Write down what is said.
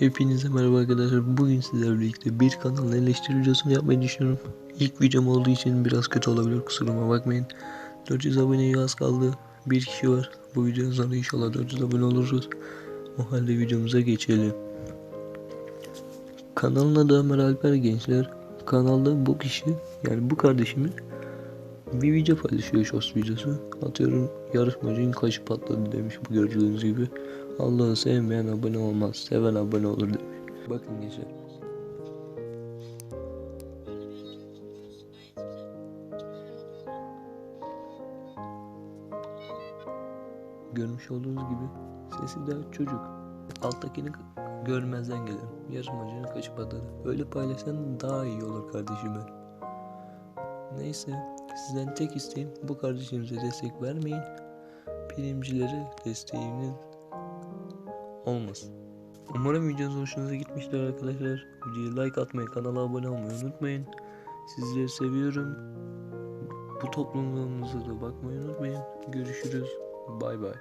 Hepinize merhaba arkadaşlar. Bugün sizlerle birlikte bir kanalın eleştiri videosunu yapmayı düşünüyorum. İlk videom olduğu için biraz kötü olabilir kusuruma bakmayın. 400 aboneye az kaldı. Bir kişi var. Bu videonun sonra inşallah 400 abone oluruz. O halde videomuza geçelim. Kanalın adı Ömer Alper Gençler. Kanalda bu kişi yani bu kardeşimin bir video paylaşıyor shorts videosu. Atıyorum yarışmacının kaşı patladı demiş bu gördüğünüz gibi. Allah'ı sevmeyen abone olmaz, seven abone olur demiş. Bakın gençler. Görmüş olduğunuz gibi sesi de çocuk. Alttakini görmezden gelir. Yarışmacının kaşı patladı. Öyle paylaşsan daha iyi olur kardeşim benim. Neyse sizden tek isteğim bu kardeşimize destek vermeyin. Primcilere desteğiniz olmasın. Umarım videonuz hoşunuza gitmiştir arkadaşlar. Videoya like atmayı, kanala abone olmayı unutmayın. Sizleri seviyorum. Bu topluluğumuza da bakmayı unutmayın. Görüşürüz. Bay bay.